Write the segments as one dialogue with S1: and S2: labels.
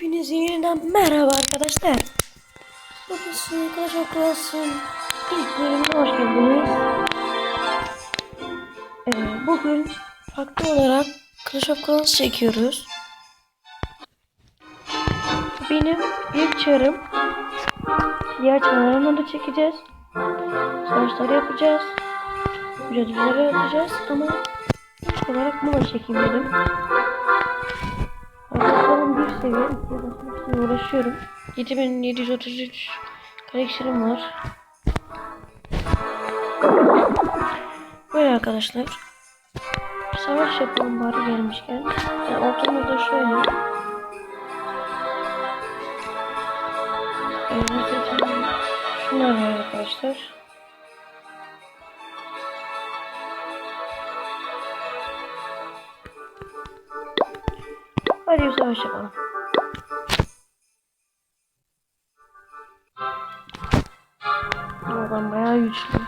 S1: Hepinize yeniden merhaba arkadaşlar. Bugün size Clash of Clans'ın ilk bölümüne hoş geldiniz. Ee, bugün farklı olarak Clash of Clans çekiyoruz. Benim ilk çarım. Diğer çarlarını da çekeceğiz. Savaşları yapacağız. Mücadeleleri atacağız ama ilk olarak bunu çekeyim dedim. İçin uğraşıyorum. 7733 karakterim var. Böyle arkadaşlar. Savaş yapalım bari gelmişken. Yani ortamızda şöyle. Şunlar var arkadaşlar. Hadi bir savaş yapalım. Adam bayağı güçlü.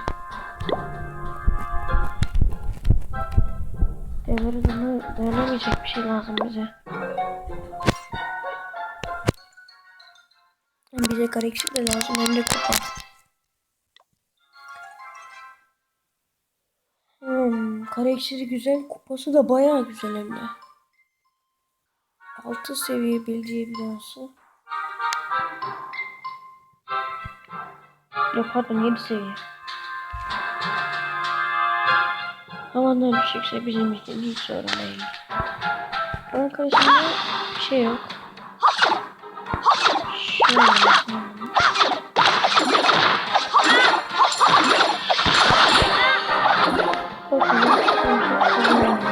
S1: Devre dana dayanamayacak bir şey lazım bize. Bize karakter de lazım hem de kupa. Hmm, karakteri güzel, kupası da bayağı güzel hem de. 6 seviye bildiği binası. Yok pardon 7 seviye. Havandan düşükse bizim için hiç sorun değil. Karşısında bir şey yok. Şöyle yapalım. Bakalım.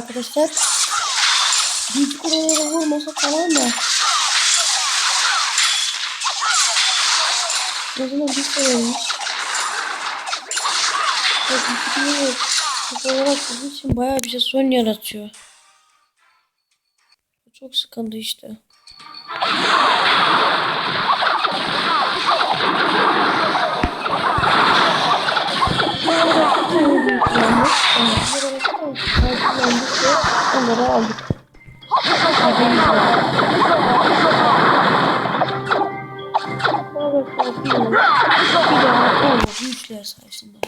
S1: arkadaşlar. Büyük kuleleri vurmasa falan da. Ne zaman bir kuleleri çok olarak olduğu için bayağı bize sorun yaratıyor. Bu Çok sıkıntı işte. Onları aldık. Büyükler sayesinde.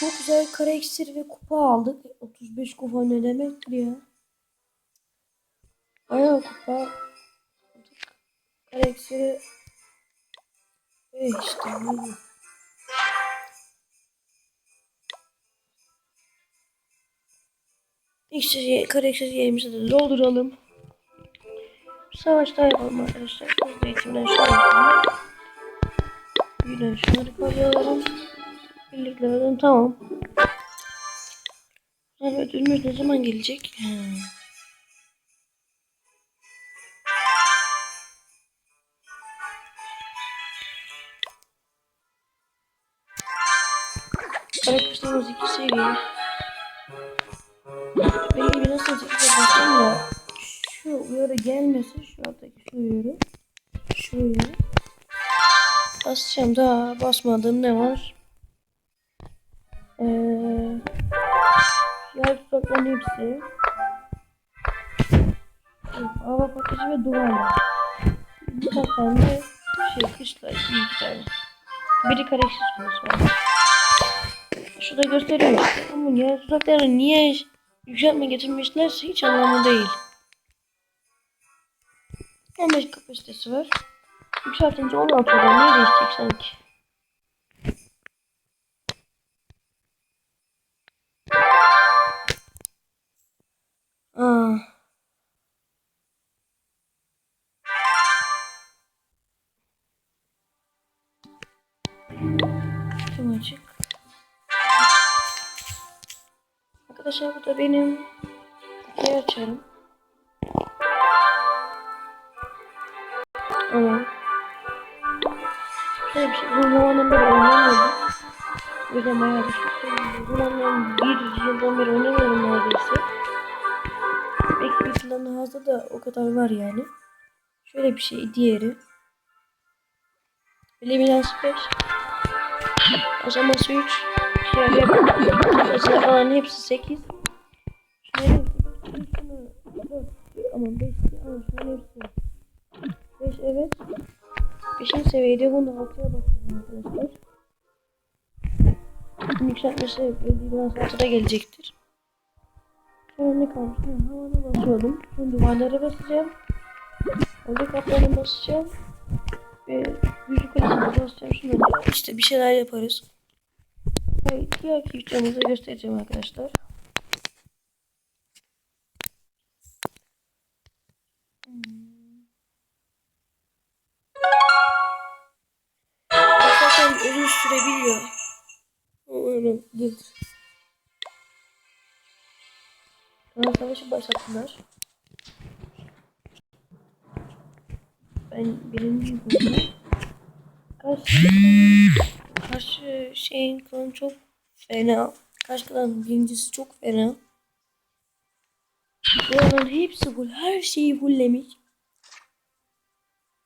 S1: Çok güzel kare iksir ve kupa aldık. 35 kupa ne demektir ya? Bayağı kupa. Kare iksiri ve işte ne diyeyim. İksir, kare iksir yerimizi de dolduralım. Savaş daha yapalım arkadaşlar. Hızlı eğitimden şöyle yapalım. Büyüden şunları koyalım. Birliklerden tamam. Yani ödülümüz ne zaman gelecek? He. Karakterimiz iki seviye. Bir nasıl çıkacak bakayım da şu uyarı gelmesin şu alttaki şu uyarı şu uyarı. Basacağım daha basmadığım ne var? Ee, yer tuzakların hepsi. Hava patlıcı ve duvarlar birkaç tane şey kışla iki tane. Biri kareksiz konusu var. Şurada gösteriyor. Ama yer tuzakları niye Yükseltme getirmişlerse hiç anlamı değil. 15 kapasitesi var. Yükseltince 16 oluyor. Ne değişecek sanki? Aa. Kim açık? Arkadaşlar bu da benim kutuyu açarım. Ama şöyle bir şey. Bu zamandan beri oynamıyordum. O yüzden bayağı düşük. Bu zamandan bir yıldan beri oynamıyorum neredeyse. Belki bir yıldan fazla da o kadar var yani. Şöyle bir şey diğeri. Eliminans 5. Aşaması 3. Şöyle mesela falan hepsi 8. Şunların hepsi 4. Aman 5 ama şunların hepsi 5 evet. 5. seviyede bunu 6'ya basıyorum arkadaşlar. Yükseltmesi Eliminans 6'da gelecektir. Sonra ne kalmış? Ha, havana basıyordum. Şimdi duvarlara basacağım. Orada kaplarına basacağım. Ve büyücü kulesine basacağım. Şimdi işte bir şeyler yaparız. Diğer videomuzu göstereceğim arkadaşlar. Zaten uzun sürebiliyor. Umarım gelir. Sonra savaşı başlattılar. Ben birinci buldum. Karşı, karşı şeyin klanı çok fena. Karşı klanın birincisi çok fena. Buraların hepsi full. Her şeyi fulllemiş.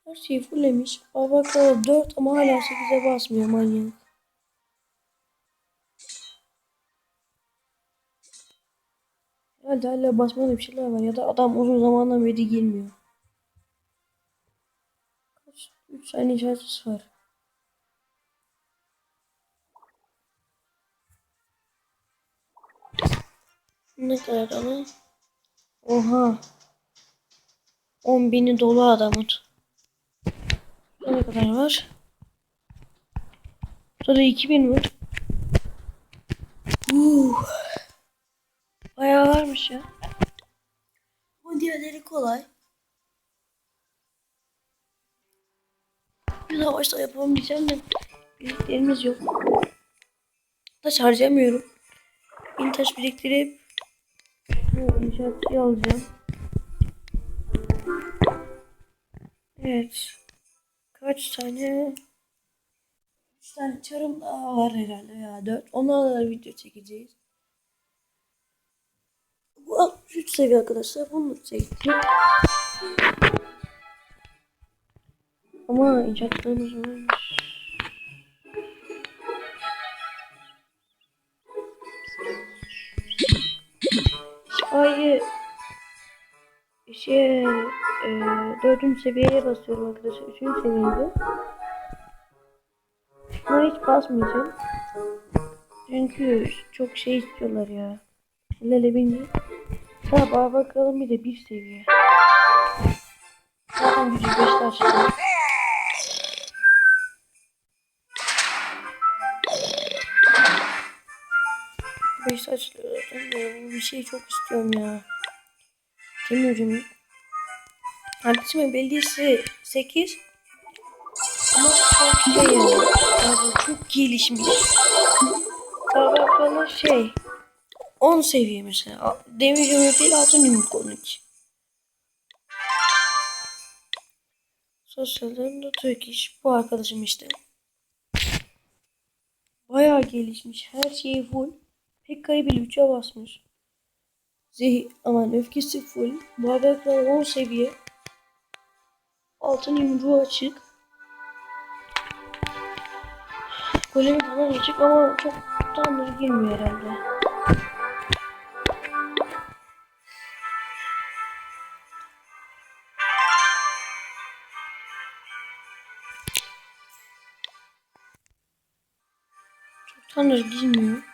S1: Her şeyi fulllemiş. Baba kralı 4 ama hala 8'e basmıyor manyak. Herhalde hala basmalı bir şeyler var ya da adam uzun zamandan beri girmiyor. Kaç? 3 saniye şarjısı var. Ne kadar ama? Oha. 10 bini dolu adamın. Ne kadar var? Burada 2000 var. Uh. Bayağı varmış ya. Ama diğerleri kolay. Bir savaşta yapalım diyeceğim de birliklerimiz yok. Taş harcamıyorum. Bin taş biriktirip inşaatçıyı alacağım. Evet. Kaç tane? Üç tane çarım daha var herhalde ya. Dört. Onlarla da video çekeceğiz. Bu 63 seviye arkadaşlar. Bunu çektim. Ama inşaatlarımız varmış. Şey e, dördüncü seviyeye basıyorum arkadaşlar. Üçüncü seviyede. Şuna hiç basmayacağım. Çünkü çok şey istiyorlar ya. Lele bince. Daha bakalım bir de bir seviye. Zaten gücü 5 taşlı. Beş taşlı zaten de bu bir şey çok istiyorum ya. Demiyorum. Kardeşimin belediyesi 8. Ama çok şey yani. yani çok gelişmiş. Kavaklı şey 10 seviye mesela. Demir yumruk değil altın yumruk onunki. Sosyallerinde Türk iş. Bu arkadaşım işte. Bayağı gelişmiş. Her şeyi full. Pekka'yı bile 3'e basmış. Zehir aman öfkesi full. Bardaklar 10 seviye. Altın yumruğu açık. Golemi falan açık ama çok tanrı girmiyor herhalde. Çok tanrı girmiyor.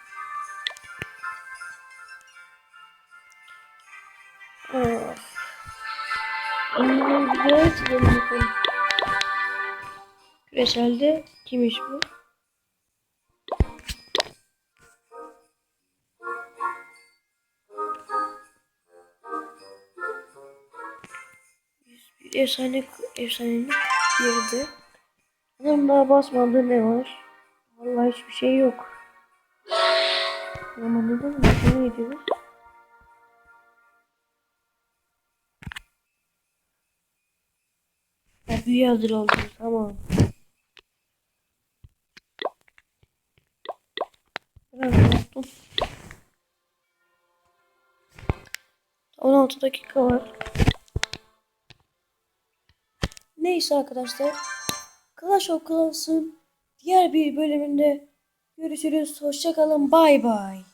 S1: Güzel çizelim bakalım. Küreselde kimmiş bu? Efsane efsanenin yeri Adam daha basmadı ne var? Vallahi hiçbir şey yok. Ama neden ne ediyoruz? Büyü hazır oldu. Tamam. Biraz unuttum. 16 dakika var. Neyse arkadaşlar. Clash of Clans'ın diğer bir bölümünde görüşürüz. Hoşçakalın. Bay bay.